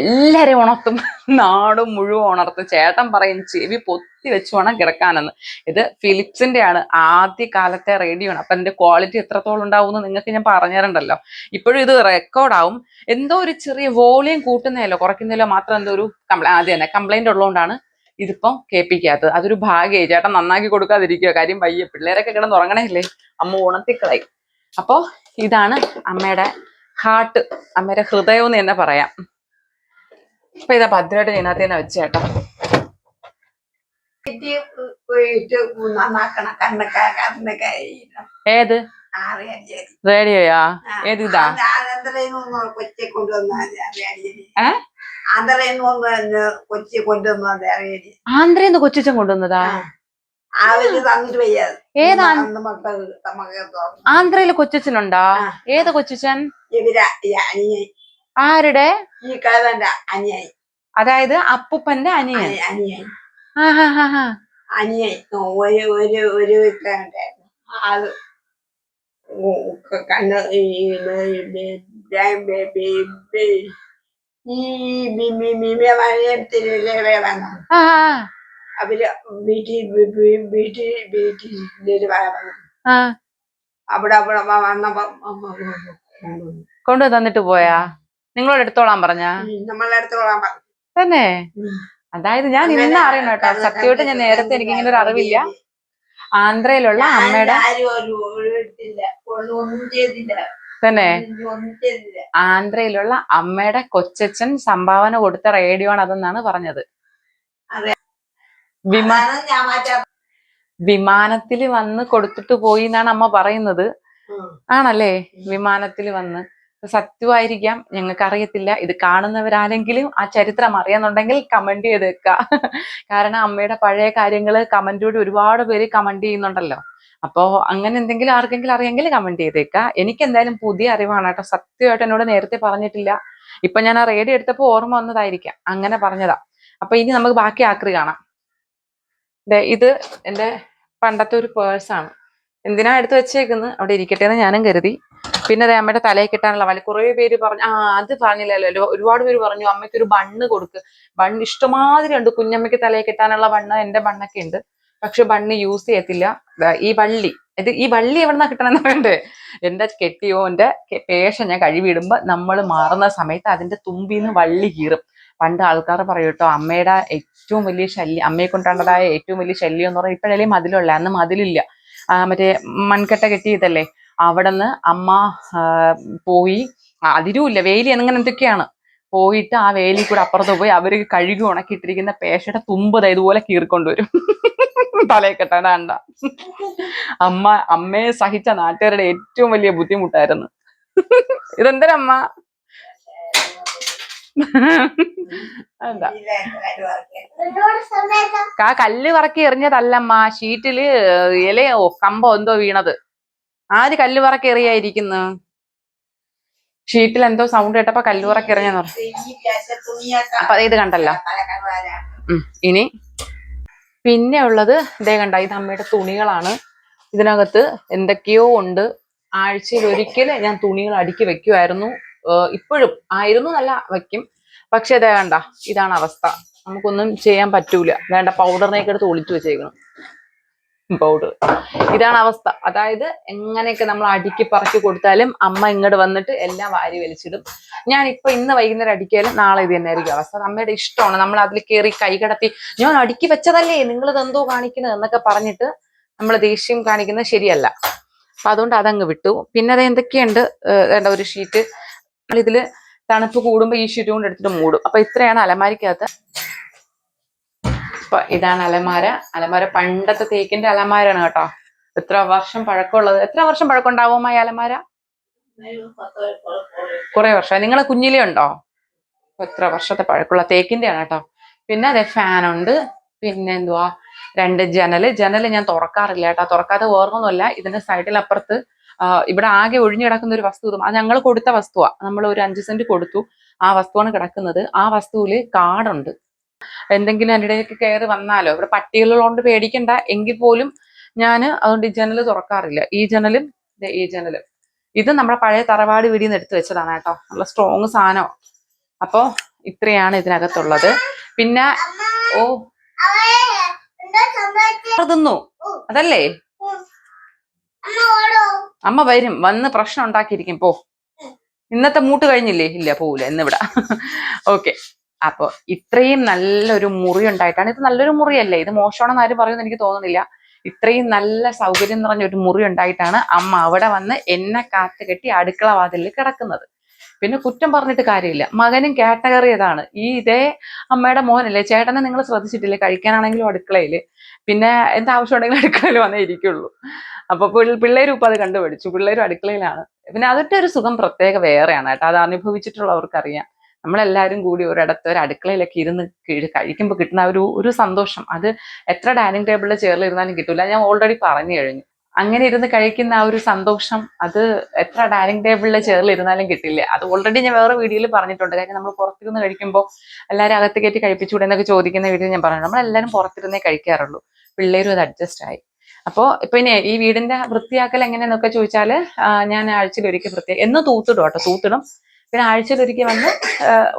എല്ലാരെയും ഉണർത്തും. നാടും മുഴുവൻ ഉണർത്തും. ചേട്ടൻ പറയും ചെവി പൊത്തി വെച്ച് വേണം കിടക്കാനെന്ന്. ഇത് ഫിലിപ്സിന്റെ ആണ് ആദ്യ കാലത്തെ റേഡിയോ ആണ് അപ്പൊ എന്റെ ക്വാളിറ്റി എത്രത്തോളം ഉണ്ടാവും എന്ന് നിങ്ങൾക്ക് ഞാൻ പറഞ്ഞിട്ടുണ്ടല്ലോ ഇപ്പോഴും ഇത് റെക്കോർഡാവും. എന്തോ ഒരു ചെറിയ വോളിയം കൂട്ടുന്നതല്ലോ കുറയ്ക്കുന്നതിലോ മാത്രം എന്തോ ഒരു കംപ്ലൈ ആദ്യം തന്നെ കംപ്ലൈന്റ് ഉള്ളതുകൊണ്ടാണ് ഇതിപ്പം കേൾപ്പിക്കാത്തത്. അതൊരു ഭാഗ്യമായി ചേട്ടൻ നന്നാക്കി കൊടുക്കാതിരിക്കുക കാര്യം വയ്യ. പിള്ളേരൊക്കെ കിടന്ന് ഉറങ്ങണേല്ലേ? അമ്മ ഉണത്തിക്കളായി അപ്പോൾ ഇതാണ് അമ്മയുടെ ഹാർട്ട് അമ്മയുടെ ഹൃദയം എന്ന് തന്നെ പറയാം. അപ്പൊ ഇതാ ഭദ്രമായിട്ട് ഇതിനകത്ത് തന്നെ
വെച്ച ചേട്ടാ
ഏത്? റേഡിയോയാ? ഏത് ഇതാ? ഏ?
ആന്ധ്രയിൽ കൊച്ചി കൊണ്ടുവന്നത്
ആന്ധ്രന്ന് കൊച്ചിച്ചൻ കൊണ്ടുവന്നതാ
അവർ തന്നിട്ട് വയ്യാതെ
ഏതാ ആന്ധ്രയിൽ കൊച്ചിച്ചനുണ്ടാ. ഏത് കൊച്ചിച്ചൻ ആരുടെ
ഈ അനിയായി
അതായത് അപ്പൂപ്പന്റെ അനിയൻ
അനിയായി അനിയൻ ഒരു ഒരു ഒരു വീട്ടിലുണ്ടായിരുന്നു ആൾ ഉ- ഉ- കണ്ണ്
അവർ
അവിടെ അവിടെ വന്നപ്പോ
കൊണ്ടു തന്നിട്ട് പോയാ? നിങ്ങളോട് എടുത്തോളാൻ പറഞ്ഞ?
നമ്മളെ അടുത്തോളാൻ
തന്നെ? അതായത് ഞാൻ ഇന്ന് അറിയണം കേട്ടോ. സത്യമായിട്ട് ഞാൻ നേരത്തെ എനിക്ക് ഇങ്ങനെ ഒരു അറിവില്ല. ആന്ധ്രയിലുള്ള അമ്മയുടെ
ആരും ഒന്നും ചെയ്തില്ല.
തന്നെ ആന്ധ്രയിലുള്ള അമ്മയുടെ കൊച്ചച്ഛൻ സംഭാവന കൊടുത്ത റേഡിയോ ആണ് അതെന്നാണ് പറഞ്ഞത്. വിമാനത്തിൽ വന്ന് കൊടുത്തിട്ട് പോയി എന്നാണ് അമ്മ പറയുന്നത്. ആണല്ലേ? വിമാനത്തിൽ വന്ന്. സത്യമായിരിക്കാം. ഞങ്ങൾക്ക് അറിയത്തില്ല ഇത് കാണുന്നവരാരെങ്കിലും ആ ചരിത്രം അറിയാന്നുണ്ടെങ്കിൽ കമന്റ് ചെയ്തേക്ക. കാരണം അമ്മയുടെ പഴയ കാര്യങ്ങൾ കമന്റിലൂടെ ഒരുപാട് പേര് കമന്റ് ചെയ്യുന്നുണ്ടല്ലോ. അപ്പോ അങ്ങനെ എന്തെങ്കിലും ആർക്കെങ്കിലും അറിയെങ്കിൽ കമന്റ് ചെയ്തേക്ക. എനിക്ക് എന്തായാലും പുതിയ അറിവാണ് കേട്ടോ. സത്യമായിട്ട് എന്നോട് നേരത്തെ പറഞ്ഞിട്ടില്ല. ഇപ്പൊ ഞാൻ ആ റേഡിയോ എടുത്തപ്പോ ഓർമ്മ വന്നതായിരിക്കാം. അങ്ങനെ പറഞ്ഞതാ. അപ്പൊ ഇനി നമുക്ക് ബാക്കി ആക്രി കാണാം. ഇത് എന്റെ പണ്ടത്തെ ഒരു പേഴ്സാണ് എന്തിനാ എടുത്ത് വെച്ചേക്കുന്നത് അവിടെ ഇരിക്കട്ടെ എന്ന് ഞാനും കരുതി. പിന്നെ അമ്മയുടെ തലയിൽ കിട്ടാനുള്ള വല. കുറേ പേര് പറഞ്ഞു ആ അത് പറഞ്ഞില്ലല്ലോ. ഒരുപാട് പേര് പറഞ്ഞു അമ്മയ്ക്ക് ഒരു ബണ്ണ് കൊടുക്ക്. ബണ്ണ് ഇഷ്ടമാതിരി ഉണ്ട്. കുഞ്ഞമ്മയ്ക്ക് തലയിൽ കിട്ടാനുള്ള ബണ്ണ് എന്റെ ബണ്ണൊക്കെ ഉണ്ട്. പക്ഷെ ബണ്ണ് യൂസ് ചെയ്യത്തില്ല. ഈ വള്ളി. ഇത് ഈ വള്ളി എവിടുന്നാ കിട്ടണമെന്ന് പറയണ്ടേ? എന്റെ കെട്ടിയോന്റെ പേശ ഞാൻ കഴിവിടുമ്പോ നമ്മൾ മാറുന്ന സമയത്ത് അതിന്റെ തുമ്പിന്ന് വള്ളി കീറും. പണ്ട് ആൾക്കാർ പറയും കേട്ടോ അമ്മയുടെ ഏറ്റവും വലിയ ശല്യം അമ്മയെ കൊണ്ടുള്ളതായ ഏറ്റവും വലിയ ശല്യം എന്ന് പറഞ്ഞാൽ ഇപ്പോഴല്ലേ മതിലുള്ള അന്ന് മതിലില്ല. മറ്റേ മൺകട്ട കെട്ടിയതല്ലേ അവിടെ നിന്ന് അമ്മ പോയി. അതിരുമില്ല വേലി അങ്ങനെ എന്തൊക്കെയാണ്? പോയിട്ട് ആ വേലി കൂടെ അപ്പുറത്ത് പോയി അവർ കഴുകി ഉണക്കിയിട്ടിരിക്കുന്ന പേശയുടെ തുമ്പ് ഇതുപോലെ കീറിക്കൊണ്ടുവരും. തലയിൽ അമ്മ അമ്മയെ സഹിച്ച നാട്ടുകാരുടെ ഏറ്റവും വലിയ ബുദ്ധിമുട്ടായിരുന്നു ഇതെന്തരമ്മ എന്താ ആ കല്ല് പറക്കി എറിഞ്ഞതല്ലമ്മ ഷീറ്റിൽ ഇലയോ കമ്പോ എന്തോ വീണത് ആര് കല്ല് പറക്കി എറിയായിരിക്കുന്നു ഷീറ്റിൽ എന്തോ സൗണ്ട് കേട്ടപ്പോ കല്ല് പറഞ്ഞു അപ്പൊ ഇത് കണ്ടല്ലോ ഇനി പിന്നെ ഉള്ളത് ഇതേ കണ്ട ഇത് അമ്മയുടെ തുണികളാണ്. ഇതിനകത്ത് എന്തൊക്കെയോ ഉണ്ട്. ആഴ്ചയിൽ ഒരിക്കൽ ഞാൻ തുണികൾ അടുക്കി വെക്കുമായിരുന്നു ഇപ്പോഴും ആയിരുന്നു നല്ല വെക്കും. പക്ഷെ ഇതേ കണ്ട ഇതാണ് അവസ്ഥ. നമുക്കൊന്നും ചെയ്യാൻ പറ്റൂല. വേണ്ട പൗഡറിനെയൊക്കെ എടുത്ത് ഒളിച്ചു വെച്ചേക്കണം പൗഡർ ഇതാണ് അവസ്ഥ. അതായത് എങ്ങനെയൊക്കെ നമ്മൾ അടുക്കി പറിച്ചു കൊടുത്താലും അമ്മ ഇങ്ങോട്ട് വന്നിട്ട് എല്ലാം വാരി വലിച്ചിടും. ഞാൻ ഇപ്പൊ ഇന്ന് വൈകുന്നേരം അടിക്കാലും നാളെ ഇത് തന്നെ ആയിരിക്കും അവസ്ഥ അമ്മയുടെ ഇഷ്ടമാണ്. നമ്മൾ അതിൽ കയറി കൈകടത്തി ഞാൻ അടുക്കി വെച്ചതല്ലേ? നിങ്ങൾ ഇതെന്തോ കാണിക്കുന്നത് എന്നൊക്കെ പറഞ്ഞിട്ട് നമ്മൾ ദേഷ്യം കാണിക്കുന്നത് ശരിയല്ല. അപ്പൊ അതുകൊണ്ട് അതങ്ങ് വിട്ടു. പിന്നെ അത് എന്തൊക്കെയുണ്ട്? വേണ്ട ഒരു ഷീറ്റ്. ഇതിൽ തണുപ്പ് കൂടുമ്പോൾ ഈ ഷീറ്റ് കൊണ്ട് എടുത്തിട്ട് മൂടും. അപ്പൊ ഇത്രയാണ് അലമാരിക്കകത്ത്. അപ്പൊ ഇതാണ് അലമാര. അലമാര പണ്ടത്തെ തേക്കിന്റെ അലമാരാണ് കേട്ടോ. എത്ര വർഷം പഴക്കമുള്ളത്? എത്ര വർഷം പഴക്കം ഉണ്ടാവും ഈ അലമാര? കുറെ വർഷം. നിങ്ങളെ കുഞ്ഞിലേ ഉണ്ടോ? എത്ര വർഷത്തെ പഴക്കമുള്ള തേക്കിന്റെ ആണ് കേട്ടോ. പിന്നെ അതെ ഫാനുണ്ട് പിന്നെ എന്തുവാ? രണ്ട് ജനൽ. ജനൽ ഞാൻ തുറക്കാറില്ല കേട്ടോ. തുറക്കാതെ ഓർമ്മൊന്നുമല്ല ഇതിന്റെ സൈഡിൽ അപ്പുറത്ത് ഇവിടെ ആകെ ഒഴിഞ്ഞു കിടക്കുന്ന ഒരു വസ്തു അത് ഞങ്ങൾ കൊടുത്ത വസ്തുവാ. നമ്മൾ ഒരു അഞ്ച് സെന്റ് കൊടുത്തു. ആ വസ്തുവാണ് കിടക്കുന്നത്. ആ വസ്തുവിൽ കാടുണ്ട്. എന്തെങ്കിലും എന്റെ ഇടയ്ക്ക് കയറി വന്നാലോ? ഇവിടെ പട്ടികളുള്ളതുകൊണ്ട് പേടിക്കണ്ട. എങ്കിൽ പോലും ഞാൻ അതുകൊണ്ട് ഈ ജനൽ തുറക്കാറില്ല. ഈ ജനലും ഈ ജനലും. ഇത് നമ്മുടെ പഴയ തറവാട് വീടിൽ നിന്ന് എടുത്തു വെച്ചതാണ് കേട്ടോ. നല്ല സ്ട്രോങ് സാധനം. അപ്പോ ഇത്രയാണ് ഇതിനകത്തുള്ളത്. പിന്നെ ഓ. തിന്നു അതല്ലേ?
അമ്മ
വരും. വന്ന് പ്രശ്നം ഉണ്ടാക്കിയിരിക്കും. പോ. ഇന്നത്തെ മൂട്ട് കഴിഞ്ഞില്ലേ? ഇല്ല പോവില്ല ഇന്നിവിടെ. ഓക്കെ [LAUGHS] അപ്പൊ ഇത്രയും നല്ലൊരു മുറി ഉണ്ടായിട്ടാണ് ഇത് നല്ലൊരു മുറിയല്ലേ? ഇത് മോശമാണെന്ന് ആരും പറയുമെന്ന് എനിക്ക് തോന്നുന്നില്ല. ഇത്രയും നല്ല സൗകര്യം നിറഞ്ഞ ഒരു മുറി ഉണ്ടായിട്ടാണ് അമ്മ അവിടെ വന്ന് എന്നെ കാത്തു കെട്ടി അടുക്കള വാതിലിൽ കിടക്കുന്നത്. പിന്നെ കുറ്റം പറഞ്ഞിട്ട് കാര്യമില്ല. മകനും കാറ്റഗറിയതാണ്. ഈ ഇതേ അമ്മയുടെ മോനല്ലേ? ചേട്ടനെ നിങ്ങൾ ശ്രദ്ധിച്ചിട്ടില്ലേ? കഴിക്കാനാണെങ്കിലും അടുക്കളയിൽ പിന്നെ എന്താവശ്യം ഉണ്ടെങ്കിലും അടുക്കളയിൽ വന്നേ ഇരിക്കുള്ളൂ. അപ്പൊ പിള്ള- പിള്ളേരും ഇപ്പൊ അത് കണ്ടുപിടിച്ചു. പിള്ളേരും അടുക്കളയിലാണ്. പിന്നെ അതിന്റെ ഒരു സുഖം പ്രത്യേക വേറെയാണ് കേട്ടോ. അത് അനുഭവിച്ചിട്ടുള്ളവർക്കറിയാം. നമ്മളെല്ലാവരും കൂടി ഒരിടത്ത് ഒരു അടുക്കളയിലൊക്കെ ഇരുന്ന് കിഴ- കഴിക്കുമ്പോൾ കിട്ടുന്ന ഒരു ഒരു സന്തോഷം. അത് എത്ര ഡൈനിങ് ടേബിളിൽ ചേർന്ന് ഇരുന്നാലും കിട്ടൂല. ഞാൻ ഓൾറെഡി പറഞ്ഞു കഴിഞ്ഞു. അങ്ങനെ ഇരുന്ന് കഴിക്കുന്ന ആ ഒരു സന്തോഷം അത് എത്ര ഡൈനിങ് ടേബിളിൽ ചേർന്ന് ഇരുന്നാലും കിട്ടില്ല. അത് ഓൾറെഡി ഞാൻ വേറെ വീഡിയോയിൽ പറഞ്ഞിട്ടുണ്ട്. കാര്യം നമ്മൾ പുറത്തിരുന്ന് കഴിക്കുമ്പോൾ എല്ലാവരും അകത്ത് കയറ്റി കഴിപ്പിച്ചുകൂടെ എന്നൊക്കെ ചോദിക്കുന്ന വീഡിയോ ഞാൻ പറഞ്ഞു നമ്മളെല്ലാവരും പുറത്തിരുന്നേ കഴിക്കാറുള്ളൂ. പിള്ളേരും അത് അഡ്ജസ്റ്റ് ആയി. അപ്പോൾ ഇനി ഈ വീടിന്റെ വൃത്തിയാക്കൽ എങ്ങനെയെന്നൊക്കെ ചോദിച്ചാൽ ഞാൻ ആഴ്ചയിൽ ഒരിക്കൽ വൃത്തിയാക്കി എന്ന് തൂത്തിടും കേട്ടോ. തൂത്തിടും. പിന്നെ ആഴ്ചയിൽ ഒരിക്കൽ വന്ന്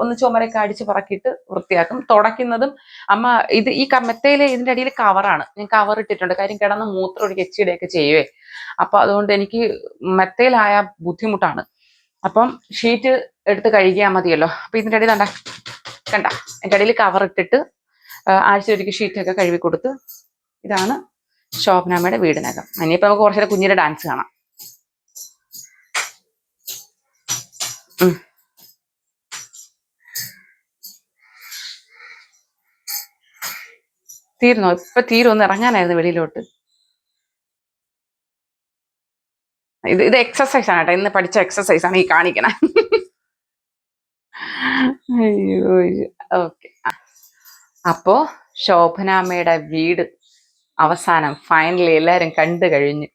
ഒന്ന് ചുമരൊക്കെ അടിച്ച് പറക്കിയിട്ട് വൃത്തിയാക്കും. തുടയ്ക്കുന്നതും അമ്മ ഇത് ഈ മെത്തയിൽ ഇതിന്റെ അടിയിൽ കവറാണ്. ഞാൻ കവർ ഇട്ടിട്ടുണ്ട്. കാര്യം കിടന്ന് മൂത്രം ഒരു എച്ചിയുടെയൊക്കെ ചെയ്യുവേ. അപ്പൊ അതുകൊണ്ട് എനിക്ക് മെത്തയിലായ ബുദ്ധിമുട്ടാണ്. അപ്പം ഷീറ്റ് എടുത്ത് കഴുകിയാൽ മതിയല്ലോ. അപ്പൊ ഇതിന്റെ അടിയിൽ കണ്ട കണ്ട. എന്റെ അടിയിൽ കവർ ഇട്ടിട്ട് ആഴ്ച ഒരിക്കൽ ഷീറ്റൊക്കെ കഴുകി കൊടുത്ത് ഇതാണ് ശോഭനാമ്മയുടെ വീടിനകം. ഇനിയിപ്പോ നമുക്ക് കുറച്ചുകൂടെ കുഞ്ഞിന്റെ ഡാൻസ് കാണാം. തീർന്നോ? ഇപ്പൊ തീരും. ഒന്ന് ഇറങ്ങാനായിരുന്നു വെളിയിലോട്ട്. ഇത് ഇത് എക്സസൈസ് ആണ് കേട്ടോ. ഇന്ന് പഠിച്ച എക്സസൈസ് ആണ് ഈ കാണിക്കണ. അയ്യോ ഓക്കെ അപ്പോ ശോഭനാമ്മയുടെ വീട് അവസാനം ഫൈനലി എല്ലാരും കണ്ടു കഴിഞ്ഞു.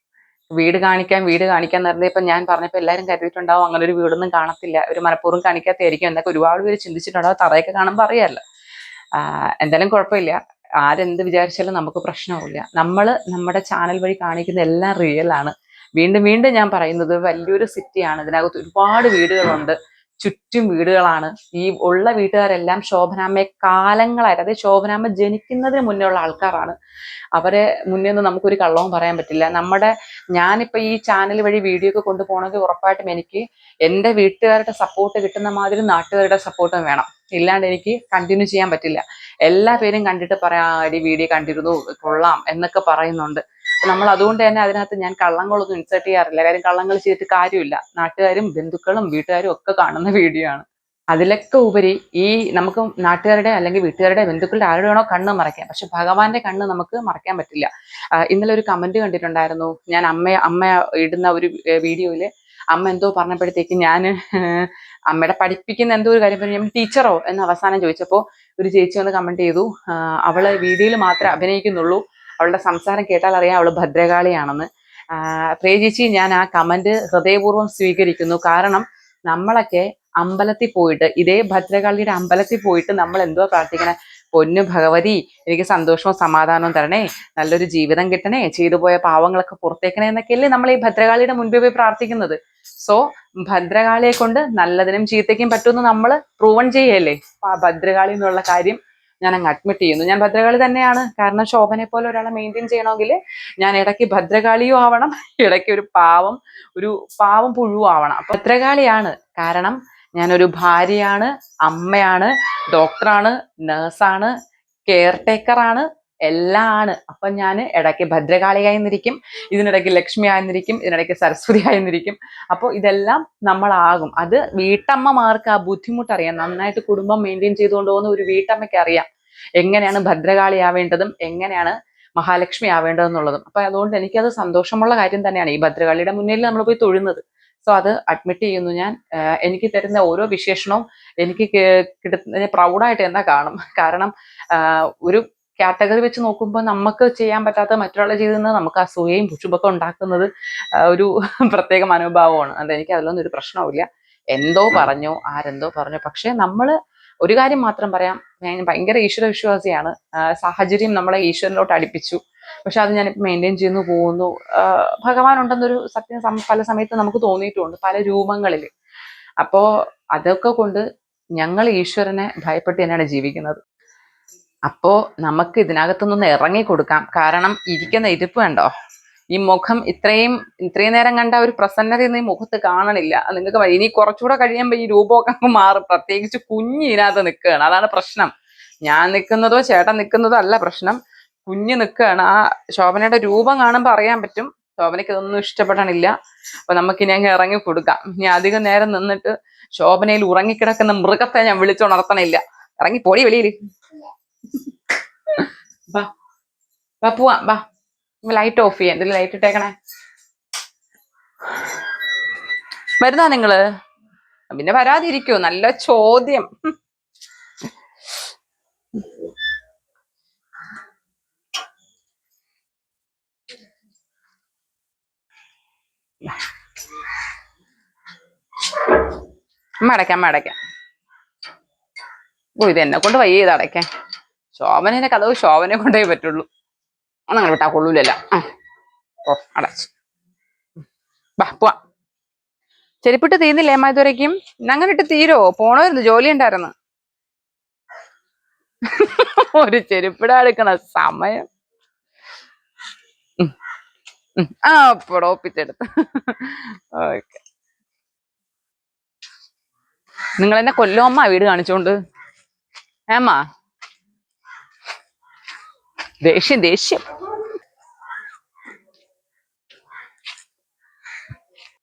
വീട് കാണിക്കാൻ വീട് കാണിക്കാൻ പറഞ്ഞപ്പോ ഞാൻ പറഞ്ഞപ്പോൾ എല്ലാരും കരുതിയിട്ടുണ്ടാവും അങ്ങനെ ഒരു വീടൊന്നും കാണത്തില്ല. ഒരു മനഃപൂർവം കാണിക്കാത്തായിരിക്കും എന്നൊക്കെ ഒരുപാട് പേര് ചിന്തിച്ചിട്ടുണ്ടാവും തറയൊക്കെ കാണുമ്പോൾ അറിയാമല്ലോ. എന്തായാലും കുഴപ്പമില്ല. ആരെന്ത് വിചാരിച്ചാലും നമുക്ക് പ്രശ്നമില്ല നമ്മൾ നമ്മുടെ ചാനൽ വഴി കാണിക്കുന്ന എല്ലാം റിയൽ ആണ്. വീണ്ടും വീണ്ടും ഞാൻ പറയുന്നത് വലിയൊരു സിറ്റിയാണ് ഇതിനകത്ത് ഒരുപാട് വീടുകളുണ്ട്. ചുറ്റും വീടുകളാണ്. ഈ ഉള്ള വീട്ടുകാരെല്ലാം ശോഭനാമ്മയെ കാലങ്ങളായിട്ട് അതായത് ശോഭനാമ്മ ജനിക്കുന്നതിന് മുന്നേ ഉള്ള ആൾക്കാരാണ്. അവരെ മുന്നേ ഒന്നും നമുക്കൊരു കള്ളവും പറയാൻ പറ്റില്ല. നമ്മുടെ ഞാനിപ്പോൾ ഈ ചാനൽ വഴി വീഡിയോ ഒക്കെ കൊണ്ടുപോകണമെങ്കിൽ ഉറപ്പായിട്ടും എനിക്ക് എന്റെ വീട്ടുകാരുടെ സപ്പോർട്ട് കിട്ടുന്ന മാതിരി നാട്ടുകാരുടെ സപ്പോർട്ടും വേണം. ഇല്ലാണ്ട് എനിക്ക് കണ്ടിന്യൂ ചെയ്യാൻ പറ്റില്ല. എല്ലാ പേരും കണ്ടിട്ട് പറയാം അടി വീഡിയോ കണ്ടിരുന്നു കൊള്ളാം എന്നൊക്കെ പറയുന്നുണ്ട്. നമ്മൾ അതുകൊണ്ട് തന്നെ അതിനകത്ത് ഞാൻ കള്ളങ്ങളൊന്നും ഇൻസേർട്ട് ചെയ്യാറില്ല. കാര്യം കള്ളങ്ങൾ ചെയ്തിട്ട് കാര്യമില്ല. നാട്ടുകാരും ബന്ധുക്കളും വീട്ടുകാരും ഒക്കെ കാണുന്ന വീഡിയോ ആണ്. അതിലൊക്കെ ഉപരി ഈ നമുക്ക് നാട്ടുകാരുടെ അല്ലെങ്കിൽ വീട്ടുകാരുടെ ബന്ധുക്കളുടെ ആരുടെ വേണോ കണ്ണ് മറയ്ക്കാം. പക്ഷെ ഭഗവാന്റെ കണ്ണ് നമുക്ക് മറയ്ക്കാൻ പറ്റില്ല. ഇന്നലെ ഒരു കമന്റ് കണ്ടിട്ടുണ്ടായിരുന്നു. ഞാൻ അമ്മ അമ്മ ഇടുന്ന ഒരു വീഡിയോയിൽ അമ്മ എന്തോ പറഞ്ഞപ്പോഴത്തേക്ക് ഞാൻ [LAUGHS] അമ്മയുടെ പഠിപ്പിക്കുന്ന എന്തോ ഒരു കാര്യം പറഞ്ഞു. ഞാൻ ടീച്ചറോ? എന്ന് അവസാനം ചോദിച്ചപ്പോൾ ഒരു ചേച്ചി വന്ന് കമന്റ് ചെയ്തു. അവൾ വീഡിയോയിൽ മാത്രമേ അഭിനയിക്കുന്നുള്ളൂ. അവളുടെ സംസാരം കേട്ടാൽ അറിയാം അവൾ ഭദ്രകാളിയാണെന്ന്. പ്രിയ ചേച്ചി ഞാൻ ആ കമന്റ് ഹൃദയപൂർവം സ്വീകരിക്കുന്നു. കാരണം നമ്മളൊക്കെ അമ്പലത്തിൽ പോയിട്ട് ഇതേ ഭദ്രകാളിയുടെ അമ്പലത്തിൽ പോയിട്ട് നമ്മൾ എന്തോ പ്രാർത്ഥിക്കണേ? പൊന്നു ഭഗവതി എനിക്ക് സന്തോഷവും സമാധാനവും തരണേ. നല്ലൊരു ജീവിതം കിട്ടണേ. ചെയ്തു പോയ പാവങ്ങളൊക്കെ പുറത്തേക്കണേ എന്നൊക്കെയല്ലേ നമ്മൾ ഈ ഭദ്രകാളിയുടെ മുൻപേ പോയി പ്രാർത്ഥിക്കുന്നത്. സോ ഭദ്രകാളിയെ കൊണ്ട് നല്ലതിനും ചീത്തയ്ക്കും പറ്റുമെന്ന് നമ്മൾ പ്രൂവൺ ചെയ്യല്ലേ? ആ ഭദ്രകാളി എന്നുള്ള കാര്യം ഞാൻ അങ്ങ് അഡ്മിറ്റ് ചെയ്യുന്നു. ഞാൻ ഭദ്രകാളി തന്നെയാണ്. കാരണം ശോഭനെ പോലെ ഒരാളെ മെയിന്റെയിൻ ചെയ്യണമെങ്കിൽ ഞാൻ ഇടയ്ക്ക് ഭദ്രകാളിയും ആവണം. ഇടയ്ക്ക് ഒരു പാവം ഒരു പാവം പുഴുവും ആവണം. അപ്പൊ ഭദ്രകാളിയാണ്. കാരണം ഞാനൊരു ഭാര്യയാണ് അമ്മയാണ് ഡോക്ടറാണ് നേഴ്സാണ് കെയർ ടേക്കറാണ് എല്ലാം അപ്പൊ ഞാൻ ഇടയ്ക്ക് ഭദ്രകാളിയായിരുന്നിരിക്കും ഇതിനിടയ്ക്ക് ലക്ഷ്മി ആയിരുന്നിരിക്കും ഇതിനിടയ്ക്ക് സരസ്വതി ആയിരുന്നിരിക്കും അപ്പോൾ ഇതെല്ലാം നമ്മളാകും. അത് വീട്ടമ്മമാർക്ക് ആ ബുദ്ധിമുട്ട് അറിയാം നന്നായിട്ട് കുടുംബം മെയിന്റെയിൻ ചെയ്തുകൊണ്ട് പോകുന്ന ഒരു വീട്ടമ്മയ്ക്ക് അറിയാം. എങ്ങനെയാണ് ഭദ്രകാളി ആവേണ്ടതും എങ്ങനെയാണ് മഹാലക്ഷ്മി ആവേണ്ടതെന്നുള്ളതും അപ്പൊ അതുകൊണ്ട് എനിക്കത് സന്തോഷമുള്ള കാര്യം തന്നെയാണ്. ഈ ഭദ്രകാളിയുടെ മുന്നിൽ നമ്മൾ പോയി തൊഴുന്നത്. സോ അത് അഡ്മിറ്റ് ചെയ്യുന്നു ഞാൻ. എനിക്ക് തരുന്ന ഓരോ വിശേഷണവും എനിക്ക് കിട്ടുന്ന പ്രൗഡായിട്ട് തന്നെ കാണും. കാരണം ഒരു കാറ്റഗറി വെച്ച് നോക്കുമ്പോൾ നമുക്ക് ചെയ്യാൻ പറ്റാത്ത മറ്റൊരാളെ ചെയ്തെന്ന് നമുക്ക് അസൂയയും പുഷുപൊക്കെ ഉണ്ടാക്കുന്നത് ഒരു [LAUGHS] പ്രത്യേക മനോഭാവമാണ്. അത് എനിക്ക് അതിലൊന്നും ഒരു പ്രശ്നവുമില്ല. എന്തോ പറഞ്ഞോ ആരെന്തോ പറഞ്ഞോ. പക്ഷേ നമ്മൾ ഒരു കാര്യം മാത്രം പറയാം. ഞാൻ ഭയങ്കര ഈശ്വര വിശ്വാസിയാണ് സാഹചര്യം നമ്മളെ ഈശ്വരനിലോട്ട് അടുപ്പിച്ചു. പക്ഷെ അത് ഞാനിപ്പോൾ മെയിന്റെയിൻ ചെയ്യുന്നു പോകുന്നു. ഭഗവാൻ ഉണ്ടെന്നൊരു സത്യം പല സമയത്ത് നമുക്ക് തോന്നിയിട്ടുണ്ട് പല രൂപങ്ങളിൽ. അപ്പോൾ അതൊക്കെ കൊണ്ട് ഞങ്ങൾ ഈശ്വരനെ ഭയപ്പെട്ട് തന്നെയാണ് ജീവിക്കുന്നത്. അപ്പോ നമുക്ക് ഇതിനകത്തുനിന്ന് ഇറങ്ങി കൊടുക്കാം. കാരണം ഇരിക്കുന്ന ഇരിപ്പ് കണ്ടോ? ഈ മുഖം ഇത്രയും ഇത്രയും നേരം കണ്ട ഒരു പ്രസന്നതയൊന്നും ഈ മുഖത്ത് കാണണില്ല. നിങ്ങൾക്ക് ഇനി കുറച്ചുകൂടെ കഴിയുമ്പോൾ ഈ രൂപമൊക്കെ അങ്ങ് മാറും. പ്രത്യേകിച്ച് കുഞ്ഞ് ഇതിനകത്ത് നിൽക്കുകയാണ്. അതാണ് പ്രശ്നം. ഞാൻ നിൽക്കുന്നതോ ചേട്ടൻ നിൽക്കുന്നതോ അല്ല പ്രശ്നം. കുഞ്ഞ് നിൽക്കുകയാണ്. ആ ശോഭനയുടെ രൂപം കാണുമ്പോൾ അറിയാൻ പറ്റും. ശോഭനയ്ക്ക് ഇതൊന്നും ഇഷ്ടപ്പെടണില്ല. അപ്പൊ നമുക്കിനി അങ്ങ് ഇറങ്ങി കൊടുക്കാം. ഇനി അധികം നേരം നിന്നിട്ട് ശോഭനയിൽ ഉറങ്ങിക്കിടക്കുന്ന മൃഗത്തെ ഞാൻ വിളിച്ചുണർത്തണില്ല. ഇറങ്ങി പോടി വെളിയിൽ വാ. ബാ പോവാം. ബാ ലൈറ്റ് ഓഫ് ചെയ്യാം. ഇതിൽ ലൈറ്റ് ഇട്ടേക്കണേ. വരുന്നാ നിങ്ങൾ? പിന്നെ വരാതിരിക്കോ നല്ല ചോദ്യം. അമ്മ അടയ്ക്കാം അമ്മ അടയ്ക്കാം. ഓ ഇത് എന്നെ കൊണ്ട് വയ്യ ഇത് അടയ്ക്കാൻ. ശോഭനയുടെ കഥവ് ശോഭനെ കൊണ്ടേ പറ്റുള്ളൂ. ഒന്നങ്ങനെ വിട്ടാ കൊള്ളൂലല്ല. അടച്ചു. ബാ പോവാ. ചെരുപ്പിട്ട് തീർന്നില്ലേ അമ്മ ഇതുവരേക്കും അങ്ങനെ ഇട്ട് തീരോ? പോണമായിരുന്നു ജോലി ഉണ്ടായിരുന്നു ഒരു ചെരുപ്പിട എടുക്കണ സമയം. ആ പൊടോപ്പിച്ചെടുത്ത് ഓക്കെ. നിങ്ങൾ എന്നെ കൊല്ലോ അമ്മ വീട് കാണിച്ചോണ്ട്. ഏമ്മ ദേഷ്യം ദേഷ്യം